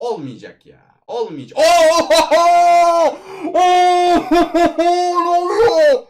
Olmayacak ya. Olmayacak. Oo! Oo! ne oluyor?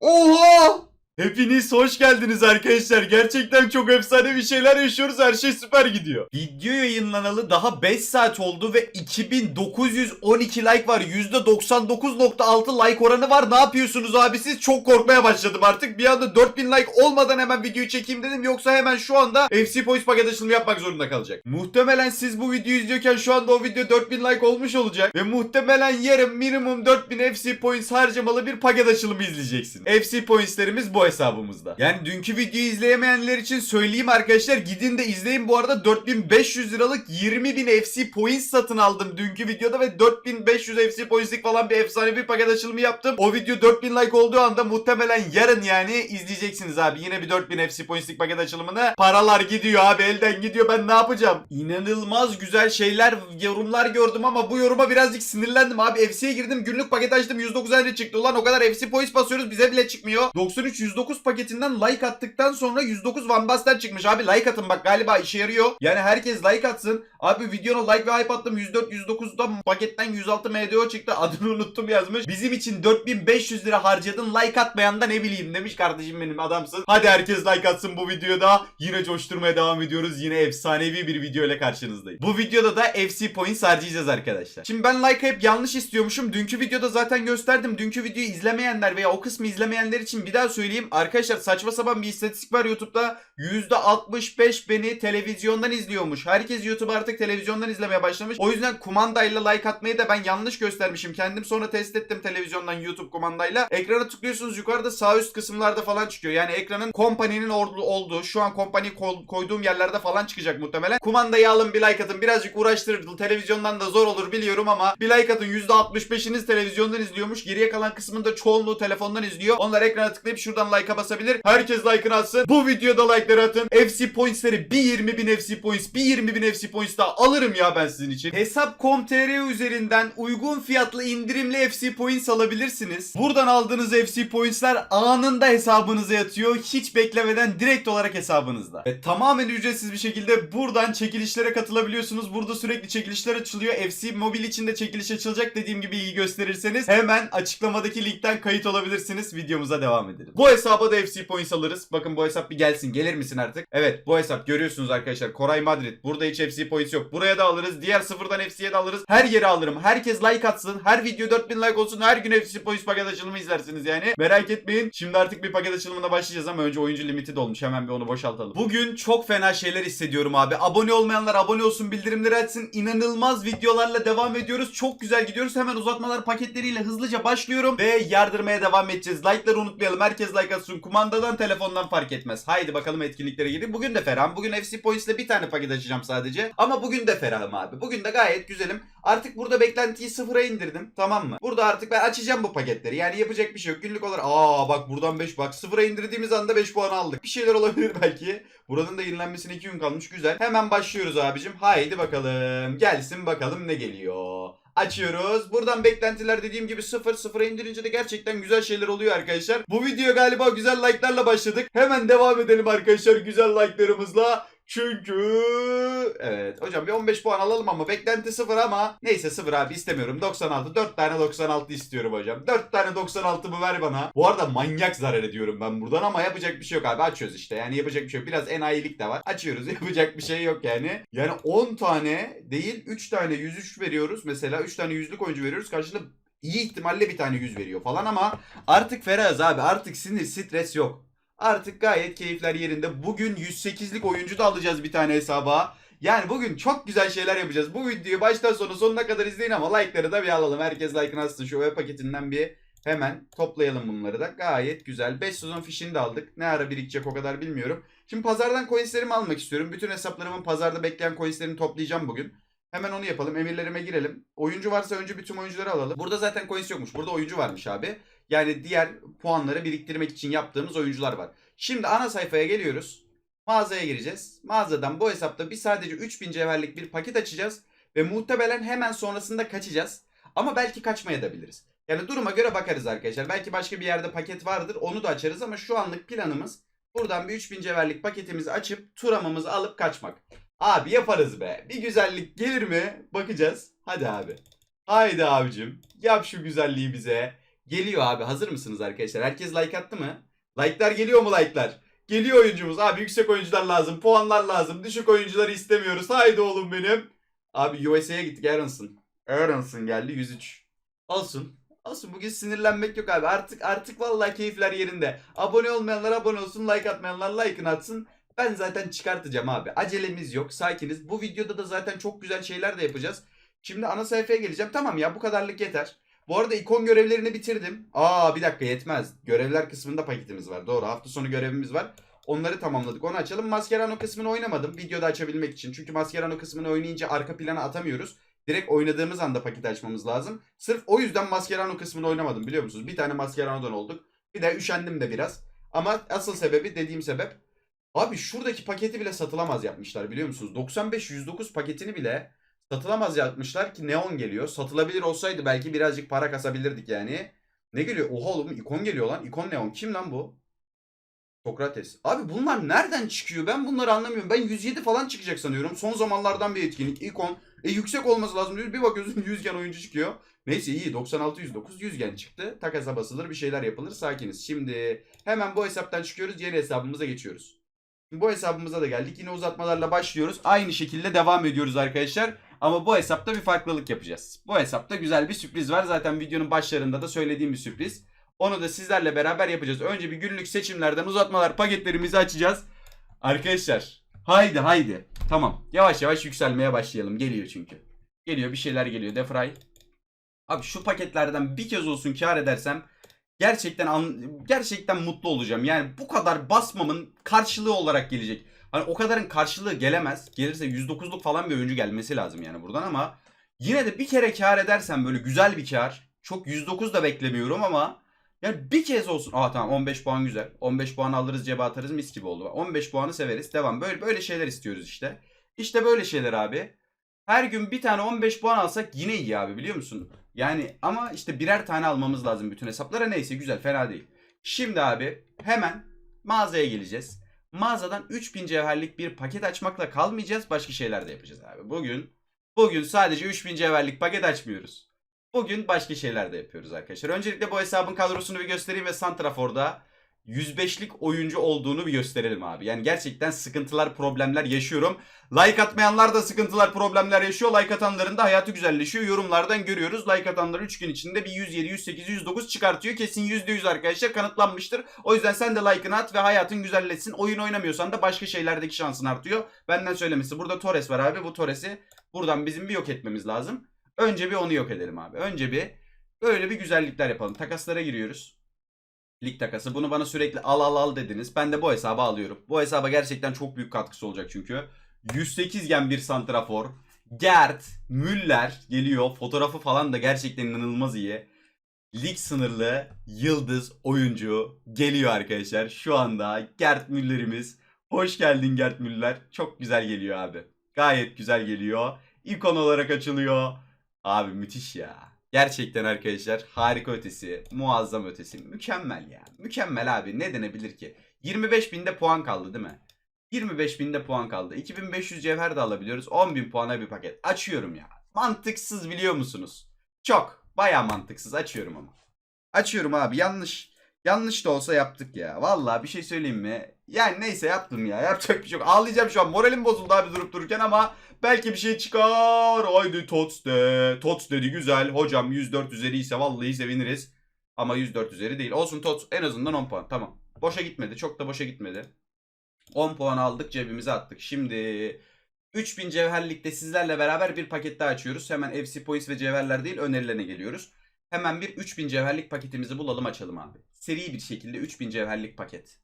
Oha! Hepiniz hoş geldiniz arkadaşlar. Gerçekten çok efsane bir şeyler yaşıyoruz. Her şey süper gidiyor. Video yayınlanalı daha 5 saat oldu ve 2912 like var. %99.6 like oranı var. Ne yapıyorsunuz abi siz? Çok korkmaya başladım artık. Bir anda 4000 like olmadan hemen videoyu çekeyim dedim. Yoksa hemen şu anda FC Points paket açılımı yapmak zorunda kalacak. Muhtemelen siz bu videoyu izliyorken şu anda o video 4000 like olmuş olacak. Ve muhtemelen yarın minimum 4000 FC Points harcamalı bir paket açılımı izleyeceksin. FC Points'lerimiz bu hesabımızda. Yani dünkü videoyu izleyemeyenler için söyleyeyim arkadaşlar. Gidin de izleyin. Bu arada 4500 liralık 20.000 FC Points satın aldım dünkü videoda ve 4500 FC Points'lik falan bir efsane bir paket açılımı yaptım. O video 4000 like olduğu anda muhtemelen yarın yani izleyeceksiniz abi. Yine bir 4000 FC Points'lik paket açılımını. Paralar gidiyor abi elden gidiyor ben ne yapacağım? İnanılmaz güzel şeyler yorumlar gördüm ama bu yoruma birazcık sinirlendim abi. FC'ye girdim günlük paket açtım 109 ayrı çıktı. Ulan o kadar FC Points basıyoruz bize bile çıkmıyor. 93 109 paketinden like attıktan sonra 109 Van Basten çıkmış abi like atın bak galiba işe yarıyor. Yani herkes like atsın. Abi videona like ve hype attım 104 109'da paketten 106 MDO çıktı adını unuttum yazmış. Bizim için 4500 lira harcadın like atmayan da ne bileyim demiş kardeşim benim adamsın. Hadi herkes like atsın bu videoda. Yine coşturmaya devam ediyoruz. Yine efsanevi bir video ile karşınızdayım. Bu videoda da FC Points harcayacağız arkadaşlar. Şimdi ben like hep yanlış istiyormuşum. Dünkü videoda zaten gösterdim. Dünkü videoyu izlemeyenler veya o kısmı izlemeyenler için bir daha söyleyeyim. Arkadaşlar saçma sapan bir istatistik var YouTube'da. %65 beni televizyondan izliyormuş. Herkes YouTube artık televizyondan izlemeye başlamış. O yüzden kumandayla like atmayı da ben yanlış göstermişim. Kendim sonra test ettim televizyondan YouTube kumandayla. Ekrana tıklıyorsunuz yukarıda sağ üst kısımlarda falan çıkıyor. Yani ekranın kompaninin olduğu şu an kompani ko- koyduğum yerlerde falan çıkacak muhtemelen. Kumandayı alın bir like atın. Birazcık uğraştırır. Televizyondan da zor olur biliyorum ama bir like atın. %65'iniz televizyondan izliyormuş. Geriye kalan kısmında çoğunluğu telefondan izliyor. Onlar ekrana tıklayıp şuradan like'a basabilir. Herkes like'ını atsın. Bu videoda like'ları atın. FC Points'leri bir 20 bin FC Points, bir 20 bin FC Points daha alırım ya ben sizin için. Hesap.com.tr üzerinden uygun fiyatlı indirimli FC Points alabilirsiniz. Buradan aldığınız FC Points'ler anında hesabınıza yatıyor. Hiç beklemeden direkt olarak hesabınızda. Ve tamamen ücretsiz bir şekilde buradan çekilişlere katılabiliyorsunuz. Burada sürekli çekilişler açılıyor. FC Mobil için de çekiliş açılacak dediğim gibi iyi gösterirseniz hemen açıklamadaki linkten kayıt olabilirsiniz. Videomuza devam edelim. Bu hesaba da FC Points alırız. Bakın bu hesap bir gelsin. Gelir misin artık? Evet bu hesap görüyorsunuz arkadaşlar. Koray Madrid. Burada hiç FC Points yok. Buraya da alırız. Diğer sıfırdan FC'ye de alırız. Her yere alırım. Herkes like atsın. Her video 4000 like olsun. Her gün FC Points paket açılımı izlersiniz yani. Merak etmeyin. Şimdi artık bir paket açılımına başlayacağız ama önce oyuncu limiti dolmuş. Hemen bir onu boşaltalım. Bugün çok fena şeyler hissediyorum abi. Abone olmayanlar abone olsun. Bildirimleri açsın. İnanılmaz videolarla devam ediyoruz. Çok güzel gidiyoruz. Hemen uzatmalar paketleriyle hızlıca başlıyorum. Ve yardırmaya devam edeceğiz. Like'ları unutmayalım. Herkes like atsın. Kumandadan telefondan fark etmez. Haydi bakalım etkinliklere gidelim. Bugün de ferahım. Bugün FC Points'le bir tane paket açacağım sadece. Ama bugün de ferahım abi. Bugün de gayet güzelim. Artık burada beklentiyi sıfıra indirdim. Tamam mı? Burada artık ben açacağım bu paketleri. Yani yapacak bir şey yok. Günlük olarak aa bak buradan 5 bak sıfıra indirdiğimiz anda 5 puan aldık. Bir şeyler olabilir belki. Buranın da yenilenmesine 2 gün kalmış. Güzel. Hemen başlıyoruz abicim. Haydi bakalım. Gelsin bakalım ne geliyor. Açıyoruz. Buradan beklentiler dediğim gibi sıfır. Sıfıra indirince de gerçekten güzel şeyler oluyor arkadaşlar. Bu video galiba güzel like'larla başladık. Hemen devam edelim arkadaşlar güzel like'larımızla. Çünkü evet. Hocam bir 15 puan alalım ama beklenti sıfır ama neyse sıfır abi istemiyorum. 96 4 tane 96 istiyorum hocam. 4 tane 96 mı ver bana. Bu arada manyak zarar ediyorum ben buradan ama yapacak bir şey yok abi. Açıyoruz işte. Yani yapacak bir şey yok. Biraz enayilik de var. Açıyoruz. Yapacak bir şey yok yani. Yani 10 tane değil 3 tane 103 veriyoruz. Mesela 3 tane yüzlük oyuncu veriyoruz. Karşılığında iyi ihtimalle bir tane 100 veriyor falan ama artık ferahız abi artık sinir stres yok Artık gayet keyifler yerinde. Bugün 108'lik oyuncu da alacağız bir tane hesaba. Yani bugün çok güzel şeyler yapacağız. Bu videoyu baştan sona sonuna kadar izleyin ama like'ları da bir alalım. Herkes like'ını atsın. Şu web paketinden bir hemen toplayalım bunları da. Gayet güzel. 5 sezon fişini de aldık. Ne ara birikecek o kadar bilmiyorum. Şimdi pazardan coinslerimi almak istiyorum. Bütün hesaplarımın pazarda bekleyen coinslerini toplayacağım bugün. Hemen onu yapalım. Emirlerime girelim. Oyuncu varsa önce bütün oyuncuları alalım. Burada zaten coins yokmuş. Burada oyuncu varmış abi. Yani diğer puanları biriktirmek için yaptığımız oyuncular var. Şimdi ana sayfaya geliyoruz. Mağazaya gireceğiz. Mağazadan bu hesapta bir sadece 3000 cevherlik bir paket açacağız. Ve muhtemelen hemen sonrasında kaçacağız. Ama belki kaçmaya da biliriz. Yani duruma göre bakarız arkadaşlar. Belki başka bir yerde paket vardır. Onu da açarız ama şu anlık planımız buradan bir 3000 cevherlik paketimizi açıp turamamızı alıp kaçmak. Abi yaparız be. Bir güzellik gelir mi? Bakacağız. Hadi abi. Haydi abicim. Yap şu güzelliği bize. Geliyor abi. Hazır mısınız arkadaşlar? Herkes like attı mı? Like'lar geliyor mu like'lar? Geliyor oyuncumuz. Abi yüksek oyuncular lazım. Puanlar lazım. Düşük oyuncuları istemiyoruz. Haydi oğlum benim. Abi USA'ya gittik Aronson. Aronson geldi 103. Olsun. Olsun bugün sinirlenmek yok abi. Artık artık vallahi keyifler yerinde. Abone olmayanlar abone olsun. Like atmayanlar like'ını atsın. Ben zaten çıkartacağım abi. Acelemiz yok. Sakiniz. Bu videoda da zaten çok güzel şeyler de yapacağız. Şimdi ana sayfaya geleceğim. Tamam ya bu kadarlık yeter. Bu arada ikon görevlerini bitirdim. Aa bir dakika yetmez. Görevler kısmında paketimiz var. Doğru hafta sonu görevimiz var. Onları tamamladık. Onu açalım. Mascherano kısmını oynamadım. Videoda açabilmek için. Çünkü Mascherano kısmını oynayınca arka plana atamıyoruz. Direkt oynadığımız anda paket açmamız lazım. Sırf o yüzden Mascherano kısmını oynamadım biliyor musunuz? Bir tane Mascherano'dan olduk. Bir de üşendim de biraz. Ama asıl sebebi dediğim sebep Abi şuradaki paketi bile satılamaz yapmışlar biliyor musunuz? 95-109 paketini bile satılamaz yapmışlar ki neon geliyor. Satılabilir olsaydı belki birazcık para kasabilirdik yani. Ne geliyor? Oha oğlum ikon geliyor lan. İkon neon. Kim lan bu? Sokrates. Abi bunlar nereden çıkıyor? Ben bunları anlamıyorum. Ben 107 falan çıkacak sanıyorum. Son zamanlardan bir etkinlik. İkon. E yüksek olması lazım diyor. Bir bakıyorsun 100 gen oyuncu çıkıyor. Neyse iyi 96 109 100 gen çıktı. Takasa basılır bir şeyler yapılır. Sakiniz. Şimdi hemen bu hesaptan çıkıyoruz. Yeni hesabımıza geçiyoruz. Bu hesabımıza da geldik. Yine uzatmalarla başlıyoruz. Aynı şekilde devam ediyoruz arkadaşlar. Ama bu hesapta bir farklılık yapacağız. Bu hesapta güzel bir sürpriz var. Zaten videonun başlarında da söylediğim bir sürpriz. Onu da sizlerle beraber yapacağız. Önce bir günlük seçimlerden uzatmalar paketlerimizi açacağız. Arkadaşlar haydi haydi. Tamam yavaş yavaş yükselmeye başlayalım. Geliyor çünkü. Geliyor bir şeyler geliyor. Defray. Abi şu paketlerden bir kez olsun kar edersem gerçekten gerçekten mutlu olacağım. Yani bu kadar basmamın karşılığı olarak gelecek. Hani o kadarın karşılığı gelemez. Gelirse 109'luk falan bir oyuncu gelmesi lazım yani buradan ama yine de bir kere kar edersem böyle güzel bir kar. Çok 109 da beklemiyorum ama yani bir kez olsun. Aa tamam 15 puan güzel. 15 puan alırız cebe atarız mis gibi oldu. 15 puanı severiz. Devam. Böyle böyle şeyler istiyoruz işte. İşte böyle şeyler abi. Her gün bir tane 15 puan alsak yine iyi abi biliyor musun? Yani ama işte birer tane almamız lazım bütün hesaplara. Neyse güzel fena değil. Şimdi abi hemen mağazaya geleceğiz. Mağazadan 3000 cevherlik bir paket açmakla kalmayacağız. Başka şeyler de yapacağız abi. Bugün bugün sadece 3000 cevherlik paket açmıyoruz. Bugün başka şeyler de yapıyoruz arkadaşlar. Öncelikle bu hesabın kadrosunu bir göstereyim ve Santrafor'da 105'lik oyuncu olduğunu bir gösterelim abi. Yani gerçekten sıkıntılar, problemler yaşıyorum. Like atmayanlar da sıkıntılar, problemler yaşıyor. Like atanların da hayatı güzelleşiyor. Yorumlardan görüyoruz. Like atanlar 3 gün içinde bir 107, 108, 109 çıkartıyor. Kesin %100 arkadaşlar kanıtlanmıştır. O yüzden sen de like'ını at ve hayatın güzelleşsin. Oyun oynamıyorsan da başka şeylerdeki şansın artıyor. Benden söylemesi. Burada Torres var abi. Bu Torres'i buradan bizim bir yok etmemiz lazım. Önce bir onu yok edelim abi. Önce bir böyle bir güzellikler yapalım. Takaslara giriyoruz. Lig takası. Bunu bana sürekli al al al dediniz. Ben de bu hesabı alıyorum. Bu hesaba gerçekten çok büyük katkısı olacak çünkü. 108 gen bir santrafor. Gert, Müller geliyor. Fotoğrafı falan da gerçekten inanılmaz iyi. Lig sınırlı yıldız oyuncu geliyor arkadaşlar. Şu anda Gert Müller'imiz. Hoş geldin Gert Müller. Çok güzel geliyor abi. Gayet güzel geliyor. İkon olarak açılıyor. Abi müthiş ya. Gerçekten arkadaşlar harika ötesi, muazzam ötesi, mükemmel ya. Mükemmel abi ne denebilir ki? 25 binde puan kaldı değil mi? 25 binde puan kaldı. 2500 cevher de alabiliyoruz. 10.000 puana bir paket. Açıyorum ya. Mantıksız biliyor musunuz? Çok. Baya mantıksız. Açıyorum ama. Açıyorum abi. Yanlış. Yanlış da olsa yaptık ya. Vallahi bir şey söyleyeyim mi? Yani neyse yaptım ya. Yapacak bir şey yok. Ağlayacağım şu an. Moralim bozuldu abi durup dururken ama belki bir şey çıkar. Haydi Tots de. Tots dedi güzel. Hocam 104 üzeri ise vallahi seviniriz. Ama 104 üzeri değil. Olsun Tots en azından 10 puan. Tamam. Boşa gitmedi. Çok da boşa gitmedi. 10 puan aldık cebimize attık. Şimdi 3000 cevherlikte sizlerle beraber bir paket daha açıyoruz. Hemen FC Points ve cevherler değil önerilerine geliyoruz. Hemen bir 3000 cevherlik paketimizi bulalım açalım abi. Seri bir şekilde 3000 cevherlik paket.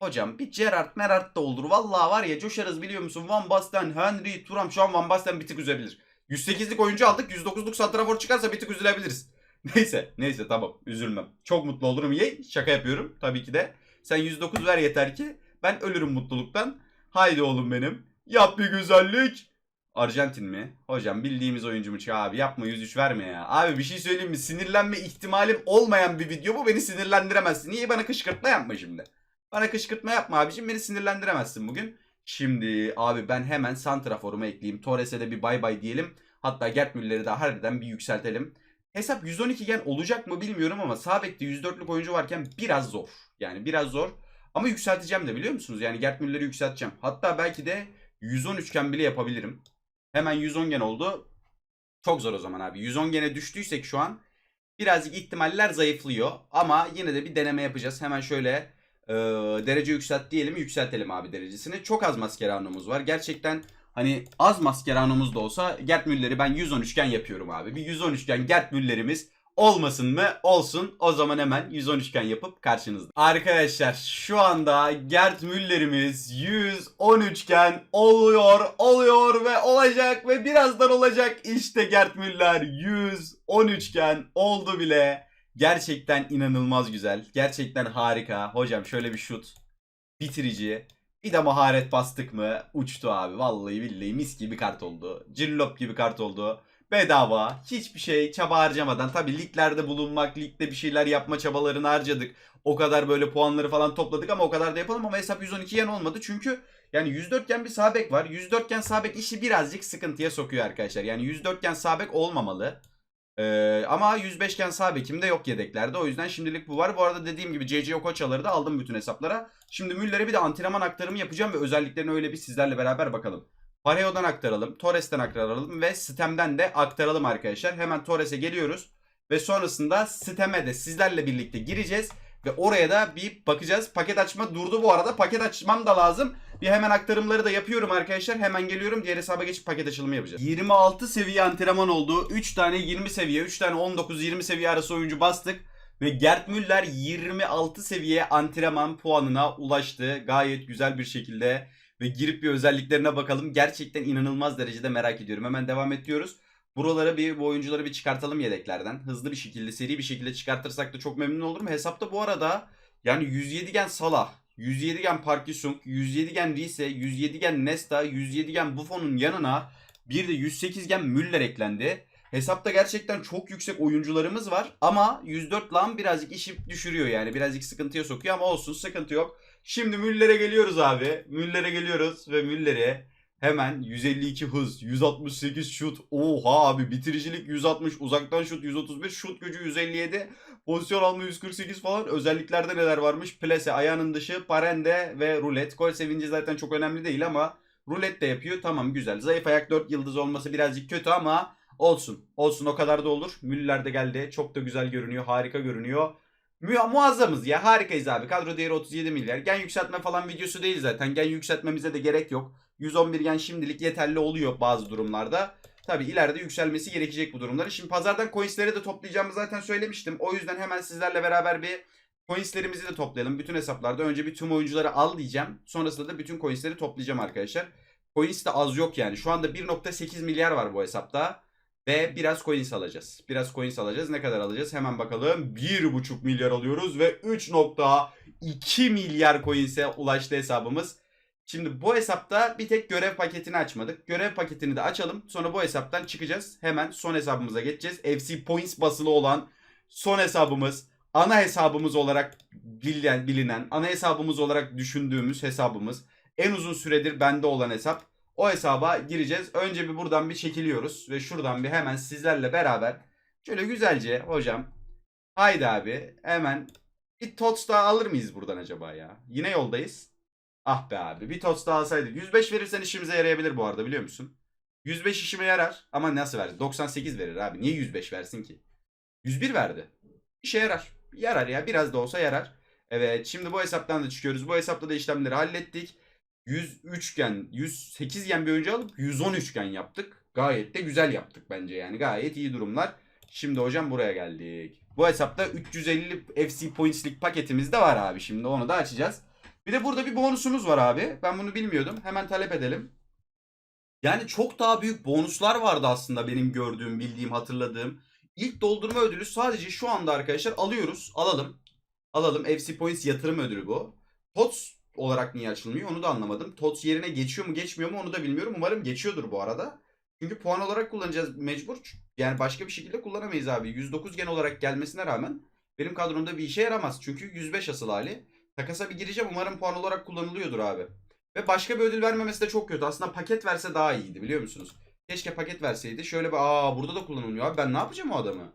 Hocam bir Gerrard Merard da olur. Vallahi var ya coşarız biliyor musun? Van Basten, Henry, Turam. Şu an Van Basten bir tık üzebilir. 108'lik oyuncu aldık. 109'luk santrafor çıkarsa bir tık üzülebiliriz. Neyse. Neyse tamam. Üzülmem. Çok mutlu olurum. Ye şaka yapıyorum. Tabii ki de. Sen 109 ver yeter ki. Ben ölürüm mutluluktan. Haydi oğlum benim. Yap bir güzellik. Arjantin mi? Hocam bildiğimiz oyuncu mu? Abi yapma 103 verme ya. Abi bir şey söyleyeyim mi? Sinirlenme ihtimalim olmayan bir video bu. Beni sinirlendiremezsin. Niye bana kışkırtma yapma şimdi? Bana kışkırtma yapma abicim. Beni sinirlendiremezsin bugün. Şimdi abi ben hemen Santrafor'umu ekleyeyim. Torres'e de bir bay bay diyelim. Hatta Gert Müller'i de harbiden bir yükseltelim. Hesap 112 gen olacak mı bilmiyorum ama sağ bekte 104'lük oyuncu varken biraz zor. Yani biraz zor. Ama yükselteceğim de biliyor musunuz? Yani Gert Müller'i yükselteceğim. Hatta belki de 113 gen bile yapabilirim. Hemen 110 gen oldu. Çok zor o zaman abi. 110 gene düştüysek şu an birazcık ihtimaller zayıflıyor. Ama yine de bir deneme yapacağız. Hemen şöyle e, derece yükselt diyelim. Yükseltelim abi derecesini. Çok az Mascherano'muz var. Gerçekten hani az Mascherano'muz da olsa Gert Müller'i ben 113 gen yapıyorum abi. Bir 113 gen Gert Müller'imiz olmasın mı? Olsun. O zaman hemen 113 gen yapıp karşınızda. Arkadaşlar şu anda Gert Müller'imiz 113 gen oluyor, oluyor ve olacak ve birazdan olacak. İşte Gert Müller 113 gen oldu bile. Gerçekten inanılmaz güzel. Gerçekten harika. Hocam şöyle bir şut. Bitirici. Bir de maharet bastık mı uçtu abi. Vallahi billahi mis gibi kart oldu. Cillop gibi kart oldu. Bedava. Hiçbir şey çaba harcamadan. Tabi liglerde bulunmak, ligde bir şeyler yapma çabalarını harcadık. O kadar böyle puanları falan topladık ama o kadar da yapalım ama hesap 112 yen olmadı. Çünkü yani 104 gen bir sağ bek var. 104 gen sağ bek işi birazcık sıkıntıya sokuyor arkadaşlar. Yani 104 gen sağ bek olmamalı. Ee, ama 105 gen sağ bekim de yok yedeklerde. O yüzden şimdilik bu var. Bu arada dediğim gibi CC Okoçaları da aldım bütün hesaplara. Şimdi Müller'e bir de antrenman aktarımı yapacağım ve özelliklerini öyle bir sizlerle beraber bakalım. Pareo'dan aktaralım, Torres'ten aktaralım ve Stem'den de aktaralım arkadaşlar. Hemen Torres'e geliyoruz ve sonrasında Stem'e de sizlerle birlikte gireceğiz ve oraya da bir bakacağız. Paket açma durdu bu arada. Paket açmam da lazım. Bir hemen aktarımları da yapıyorum arkadaşlar. Hemen geliyorum. Diğer hesaba geçip paket açılımı yapacağız. 26 seviye antrenman oldu. 3 tane 20 seviye, 3 tane 19-20 seviye arası oyuncu bastık. Ve Gert Müller 26 seviye antrenman puanına ulaştı. Gayet güzel bir şekilde. Ve girip bir özelliklerine bakalım. Gerçekten inanılmaz derecede merak ediyorum. Hemen devam ediyoruz. Buralara bir bu oyuncuları bir çıkartalım yedeklerden. Hızlı bir şekilde, seri bir şekilde çıkartırsak da çok memnun olurum. Hesapta bu arada yani 107 gen Salah, 107 gen Park Ji-sung, 107 gen Rize, 107 gen Nesta, 107 gen Buffon'un yanına bir de 108 gen Müller eklendi. Hesapta gerçekten çok yüksek oyuncularımız var ama 104 lan birazcık işi düşürüyor yani birazcık sıkıntıya sokuyor ama olsun sıkıntı yok. Şimdi Müller'e geliyoruz abi. Müller'e geliyoruz ve Müller'e hemen 152 hız, 168 şut. Oha abi bitiricilik 160, uzaktan şut 131, şut gücü 157, pozisyon alma 148 falan. Özelliklerde neler varmış? Plase, ayağının dışı, parende ve rulet. Gol sevinci zaten çok önemli değil ama rulet de yapıyor. Tamam güzel. Zayıf ayak 4 yıldız olması birazcık kötü ama olsun. Olsun o kadar da olur. Müller de geldi. Çok da güzel görünüyor. Harika görünüyor. Mu- muazzamız ya harikayız abi. Kadro değeri 37 milyar. Gen yükseltme falan videosu değil zaten. Gen yükseltmemize de gerek yok. 111 gen şimdilik yeterli oluyor bazı durumlarda. Tabi ileride yükselmesi gerekecek bu durumları. Şimdi pazardan coinsleri de toplayacağımı zaten söylemiştim. O yüzden hemen sizlerle beraber bir coinslerimizi de toplayalım. Bütün hesaplarda önce bir tüm oyuncuları al diyeceğim. Sonrasında da bütün coinsleri toplayacağım arkadaşlar. Coins de az yok yani. Şu anda 1.8 milyar var bu hesapta. Ve biraz coins alacağız. Biraz coins alacağız. Ne kadar alacağız? Hemen bakalım. 1.5 milyar alıyoruz ve 3.2 milyar coins'e ulaştı hesabımız. Şimdi bu hesapta bir tek görev paketini açmadık. Görev paketini de açalım. Sonra bu hesaptan çıkacağız. Hemen son hesabımıza geçeceğiz. FC Points basılı olan son hesabımız. Ana hesabımız olarak bilinen, bilinen, ana hesabımız olarak düşündüğümüz hesabımız. En uzun süredir bende olan hesap. O hesaba gireceğiz. Önce bir buradan bir çekiliyoruz ve şuradan bir hemen sizlerle beraber şöyle güzelce hocam haydi abi hemen bir tots daha alır mıyız buradan acaba ya? Yine yoldayız. Ah be abi bir tots daha alsaydık. 105 verirsen işimize yarayabilir bu arada biliyor musun? 105 işime yarar ama nasıl verir? 98 verir abi. Niye 105 versin ki? 101 verdi. İşe yarar. Yarar ya biraz da olsa yarar. Evet şimdi bu hesaptan da çıkıyoruz. Bu hesapta da işlemleri hallettik. 103 gen, 108 gen bir oyuncu alıp 113 gen yaptık. Gayet de güzel yaptık bence yani. Gayet iyi durumlar. Şimdi hocam buraya geldik. Bu hesapta 350 FC Points'lik paketimiz de var abi. Şimdi onu da açacağız. Bir de burada bir bonusumuz var abi. Ben bunu bilmiyordum. Hemen talep edelim. Yani çok daha büyük bonuslar vardı aslında benim gördüğüm, bildiğim, hatırladığım. İlk doldurma ödülü sadece şu anda arkadaşlar alıyoruz. Alalım. Alalım. FC Points yatırım ödülü bu. TOTS olarak niye açılmıyor onu da anlamadım. TOTS yerine geçiyor mu geçmiyor mu onu da bilmiyorum. Umarım geçiyordur bu arada. Çünkü puan olarak kullanacağız mecbur. Yani başka bir şekilde kullanamayız abi. 109 gen olarak gelmesine rağmen benim kadromda bir işe yaramaz. Çünkü 105 asıl hali. Takasa bir gireceğim. Umarım puan olarak kullanılıyordur abi. Ve başka bir ödül vermemesi de çok kötü. Aslında paket verse daha iyiydi biliyor musunuz? Keşke paket verseydi. Şöyle bir aa burada da kullanılıyor abi. Ben ne yapacağım o adamı?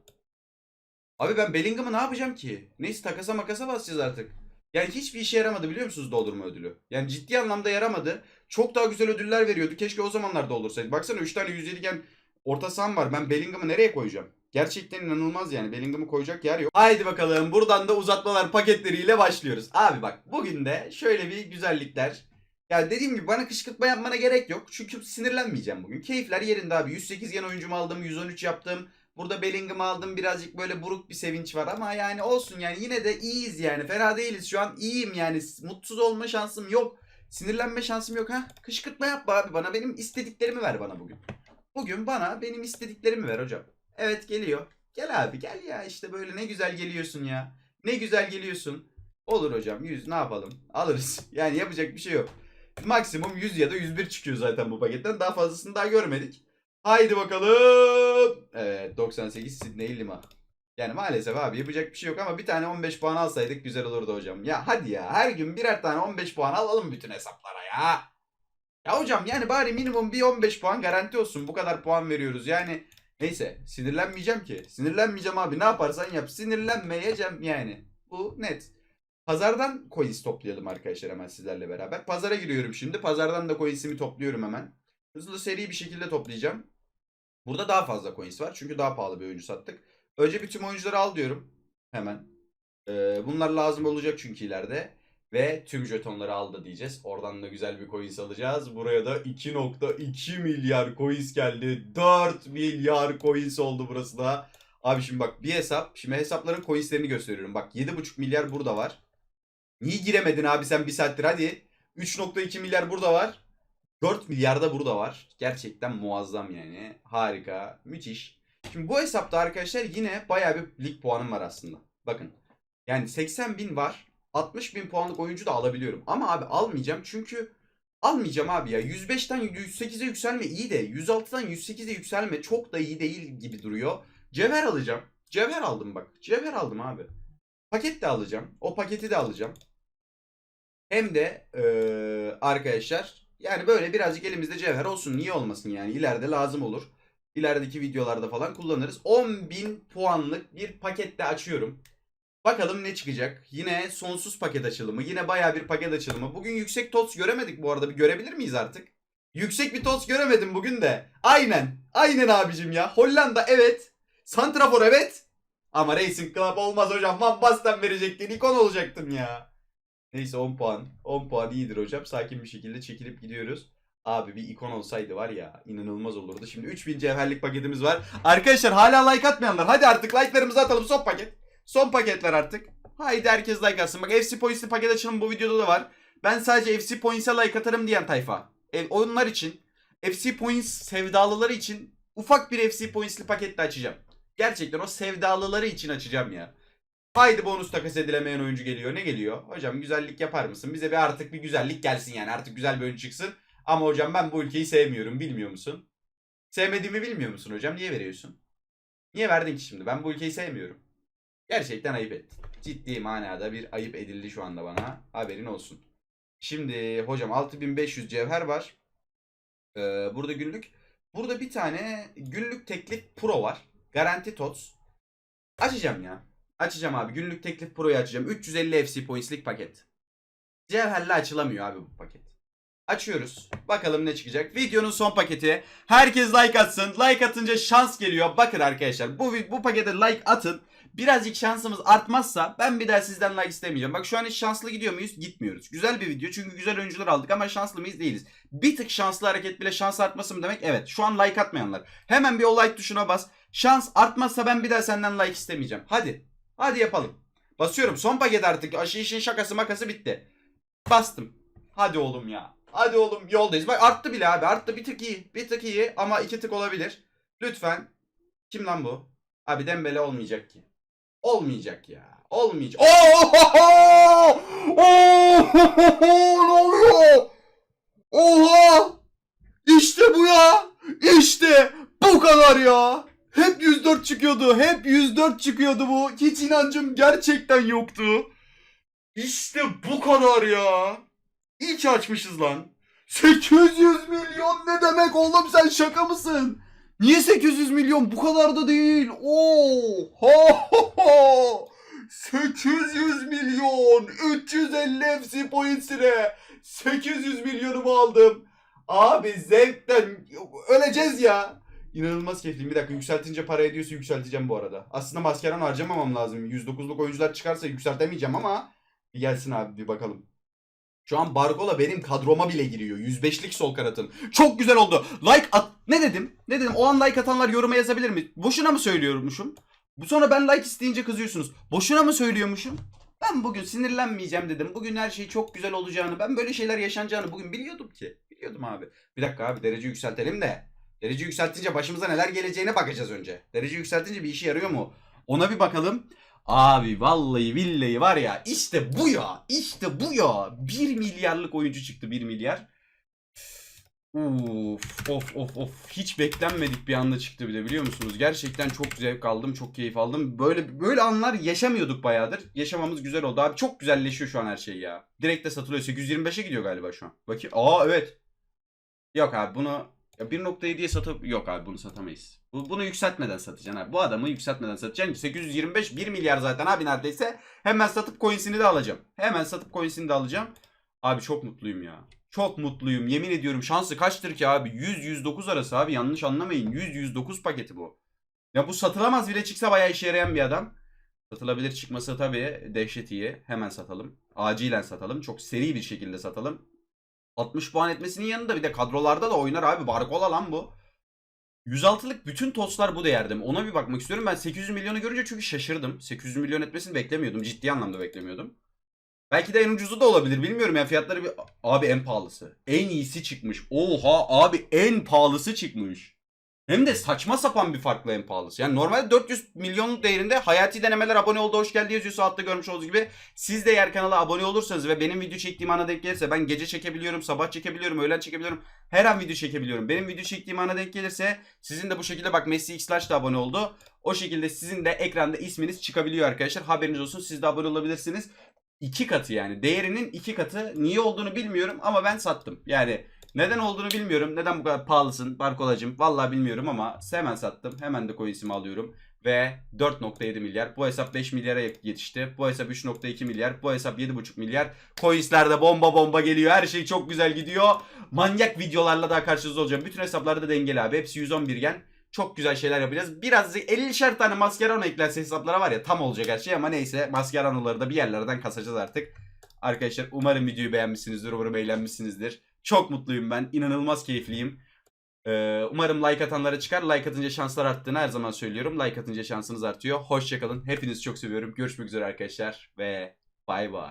Abi ben Bellingham'ı ne yapacağım ki? Neyse takasa makasa basacağız artık. Yani hiçbir işe yaramadı biliyor musunuz doldurma ödülü? Yani ciddi anlamda yaramadı. Çok daha güzel ödüller veriyordu. Keşke o zamanlar doldursaydı. Baksana 3 tane 107 iken orta saham var. Ben Bellingham'ı nereye koyacağım? Gerçekten inanılmaz yani. Bellingham'ı koyacak yer yok. Haydi bakalım buradan da uzatmalar paketleriyle başlıyoruz. Abi bak bugün de şöyle bir güzellikler. Yani dediğim gibi bana kışkırtma yapmana gerek yok. Çünkü sinirlenmeyeceğim bugün. Keyifler yerinde abi. 108 gen oyuncumu aldım. 113 yaptım. Burada Bellingham'ı aldım. Birazcık böyle buruk bir sevinç var ama yani olsun yani yine de iyiyiz yani. Fena değiliz şu an. iyiyim yani. Mutsuz olma şansım yok. Sinirlenme şansım yok ha. Kışkırtma yapma abi bana. Benim istediklerimi ver bana bugün. Bugün bana benim istediklerimi ver hocam. Evet geliyor. Gel abi gel ya işte böyle ne güzel geliyorsun ya. Ne güzel geliyorsun. Olur hocam 100 ne yapalım? Alırız. Yani yapacak bir şey yok. Maksimum 100 ya da 101 çıkıyor zaten bu paketten. Daha fazlasını daha görmedik. Haydi bakalım. Evet 98 Sydney Lima. Yani maalesef abi yapacak bir şey yok ama bir tane 15 puan alsaydık güzel olurdu hocam. Ya hadi ya her gün birer tane 15 puan alalım bütün hesaplara ya. Ya hocam yani bari minimum bir 15 puan garanti olsun. Bu kadar puan veriyoruz yani. Neyse sinirlenmeyeceğim ki. Sinirlenmeyeceğim abi ne yaparsan yap. Sinirlenmeyeceğim yani. Bu net. Pazardan coins toplayalım arkadaşlar hemen sizlerle beraber. Pazara giriyorum şimdi. Pazardan da coinsimi topluyorum hemen. Hızlı seri bir şekilde toplayacağım. Burada daha fazla coins var. Çünkü daha pahalı bir oyuncu sattık. Önce bir tüm oyuncuları al diyorum. Hemen. Ee, bunlar lazım olacak çünkü ileride. Ve tüm jetonları aldı diyeceğiz. Oradan da güzel bir coins alacağız. Buraya da 2.2 milyar coins geldi. 4 milyar coins oldu burası da. Abi şimdi bak bir hesap. Şimdi hesapların coinslerini gösteriyorum. Bak 7.5 milyar burada var. Niye giremedin abi sen bir saattir hadi. 3.2 milyar burada var. 4 milyar da burada var. Gerçekten muazzam yani. Harika. Müthiş. Şimdi bu hesapta arkadaşlar yine bayağı bir lig puanım var aslında. Bakın. Yani 80 bin var. 60 bin puanlık oyuncu da alabiliyorum. Ama abi almayacağım çünkü almayacağım abi ya. 105'ten 108'e yükselme iyi de 106'dan 108'e yükselme çok da iyi değil gibi duruyor. Cevher alacağım. Cevher aldım bak. Cevher aldım abi. Paket de alacağım. O paketi de alacağım. Hem de eee, arkadaşlar yani böyle birazcık elimizde cevher olsun. Niye olmasın yani ileride lazım olur. İlerideki videolarda falan kullanırız. 10.000 puanlık bir paket de açıyorum. Bakalım ne çıkacak. Yine sonsuz paket açılımı. Yine baya bir paket açılımı. Bugün yüksek tots göremedik bu arada. Bir görebilir miyiz artık? Yüksek bir tots göremedim bugün de. Aynen. Aynen abicim ya. Hollanda evet. Santrafor evet. Ama Racing Club olmaz hocam. Van Basten verecektin. ikon olacaktın ya. Neyse 10 puan. 10 puan iyidir hocam. Sakin bir şekilde çekilip gidiyoruz. Abi bir ikon olsaydı var ya inanılmaz olurdu. Şimdi 3000 cevherlik paketimiz var. Arkadaşlar hala like atmayanlar. Hadi artık like'larımızı atalım. Son paket. Son paketler artık. Haydi herkes like atsın. Bak FC Points'li paket açılımı bu videoda da var. Ben sadece FC Points'e like atarım diyen tayfa. E, onlar için FC Points sevdalıları için ufak bir FC Points'li paket de açacağım. Gerçekten o sevdalıları için açacağım ya. Haydi bonus takas edilemeyen oyuncu geliyor. Ne geliyor? Hocam güzellik yapar mısın? Bize bir artık bir güzellik gelsin yani. Artık güzel bir oyuncu çıksın. Ama hocam ben bu ülkeyi sevmiyorum. Bilmiyor musun? Sevmediğimi bilmiyor musun hocam? Niye veriyorsun? Niye verdin ki şimdi? Ben bu ülkeyi sevmiyorum. Gerçekten ayıp ettin. Ciddi manada bir ayıp edildi şu anda bana. Haberin olsun. Şimdi hocam 6500 cevher var. Ee, burada günlük. Burada bir tane günlük teklif pro var. Garanti tots. Açacağım ya. Açacağım abi. Günlük teklif pro'yu açacağım. 350 FC Points'lik paket. Cevherle açılamıyor abi bu paket. Açıyoruz. Bakalım ne çıkacak. Videonun son paketi. Herkes like atsın. Like atınca şans geliyor. Bakın arkadaşlar bu bu pakete like atın. Birazcık şansımız artmazsa ben bir daha sizden like istemeyeceğim. Bak şu an hiç şanslı gidiyor muyuz? Gitmiyoruz. Güzel bir video çünkü güzel oyuncular aldık ama şanslı mıyız? Değiliz. Bir tık şanslı hareket bile şans artması mı demek? Evet. Şu an like atmayanlar. Hemen bir o like tuşuna bas. Şans artmazsa ben bir daha senden like istemeyeceğim. Hadi. Hadi yapalım. Basıyorum. Son paket artık. Aşı işin şakası makası bitti. Bastım. Hadi oğlum ya. Hadi oğlum yoldayız. Bak arttı bile abi. Arttı bir tık iyi. Bir tık iyi ama iki tık olabilir. Lütfen. Kim lan bu? Abi Dembele olmayacak ki. Olmayacak ya. Olmayacak. Oo! Ne oluyor? Oha! İşte bu ya. İşte bu kadar ya. Hep 104 çıkıyordu. Hep 104 çıkıyordu bu. Hiç inancım gerçekten yoktu. İşte bu kadar ya. İyi açmışız lan. 800 milyon ne demek oğlum sen şaka mısın? Niye 800 milyon? Bu kadar da değil. Oo! Ho, ho, ho! 800 milyon 350 FC pointsine 800 milyonumu aldım. Abi zevkten öleceğiz ya. İnanılmaz keyifliyim. Bir dakika yükseltince para ediyorsa yükselteceğim bu arada. Aslında maskeran harcamamam lazım. 109'luk oyuncular çıkarsa yükseltemeyeceğim ama bir gelsin abi bir bakalım. Şu an Bargola benim kadroma bile giriyor. 105'lik sol kanatım. Çok güzel oldu. Like at... Ne dedim? Ne dedim? O an like atanlar yoruma yazabilir mi? Boşuna mı söylüyormuşum? Bu sonra ben like isteyince kızıyorsunuz. Boşuna mı söylüyormuşum? Ben bugün sinirlenmeyeceğim dedim. Bugün her şey çok güzel olacağını, ben böyle şeyler yaşanacağını bugün biliyordum ki. Biliyordum abi. Bir dakika abi derece yükseltelim de. Derece yükseltince başımıza neler geleceğine bakacağız önce. Derece yükseltince bir işe yarıyor mu? Ona bir bakalım. Abi vallahi billahi var ya işte bu ya işte bu ya 1 milyarlık oyuncu çıktı 1 milyar. Uf of of of hiç beklenmedik bir anda çıktı bir de biliyor musunuz? Gerçekten çok zevk aldım çok keyif aldım. Böyle böyle anlar yaşamıyorduk bayağıdır. Yaşamamız güzel oldu abi çok güzelleşiyor şu an her şey ya. Direkt de satılıyor 825'e gidiyor galiba şu an. Bakayım aa evet. Yok abi bunu ya 1.7'ye satıp yok abi bunu satamayız. Bu, bunu yükseltmeden satacaksın abi. Bu adamı yükseltmeden satacaksın. 825 1 milyar zaten abi neredeyse. Hemen satıp coins'ini de alacağım. Hemen satıp coins'ini de alacağım. Abi çok mutluyum ya. Çok mutluyum. Yemin ediyorum şansı kaçtır ki abi? 100-109 arası abi. Yanlış anlamayın. 100-109 paketi bu. Ya bu satılamaz bile çıksa bayağı işe yarayan bir adam. Satılabilir çıkması tabii dehşet iyi. Hemen satalım. Acilen satalım. Çok seri bir şekilde satalım. 60 puan etmesinin yanında bir de kadrolarda da oynar abi. Barkola lan bu. 106'lık bütün toslar bu değerde mi? Ona bir bakmak istiyorum. Ben 800 milyonu görünce çünkü şaşırdım. 800 milyon etmesini beklemiyordum. Ciddi anlamda beklemiyordum. Belki de en ucuzu da olabilir. Bilmiyorum ya fiyatları bir... Abi en pahalısı. En iyisi çıkmış. Oha abi en pahalısı çıkmış. Hem de saçma sapan bir farkla en pahalısı. Yani normalde 400 milyon değerinde Hayati Denemeler abone oldu hoş geldi yazıyorsa altta görmüş olduğunuz gibi. Siz de eğer kanala abone olursanız ve benim video çektiğim ana denk gelirse ben gece çekebiliyorum, sabah çekebiliyorum, öğlen çekebiliyorum. Her an video çekebiliyorum. Benim video çektiğim ana denk gelirse sizin de bu şekilde bak Messi Xlash da abone oldu. O şekilde sizin de ekranda isminiz çıkabiliyor arkadaşlar. Haberiniz olsun siz de abone olabilirsiniz. İki katı yani. Değerinin iki katı. Niye olduğunu bilmiyorum ama ben sattım. Yani neden olduğunu bilmiyorum. Neden bu kadar pahalısın Barkolacım? Vallahi bilmiyorum ama hemen sattım. Hemen de coins'imi alıyorum. Ve 4.7 milyar. Bu hesap 5 milyara yetişti. Bu hesap 3.2 milyar. Bu hesap 7.5 milyar. Coins'lerde bomba bomba geliyor. Her şey çok güzel gidiyor. Manyak videolarla daha karşınızda olacağım. Bütün hesaplarda dengeli abi. Hepsi 111 gen. Çok güzel şeyler yapacağız. Biraz 50'şer tane maskerano eklerse hesaplara var ya tam olacak her şey ama neyse maskeranoları da bir yerlerden kasacağız artık. Arkadaşlar umarım videoyu beğenmişsinizdir. Umarım eğlenmişsinizdir. Çok mutluyum ben. İnanılmaz keyifliyim. Ee, umarım like atanlara çıkar. Like atınca şanslar arttığını her zaman söylüyorum. Like atınca şansınız artıyor. Hoşçakalın. Hepinizi çok seviyorum. Görüşmek üzere arkadaşlar. Ve bay bay.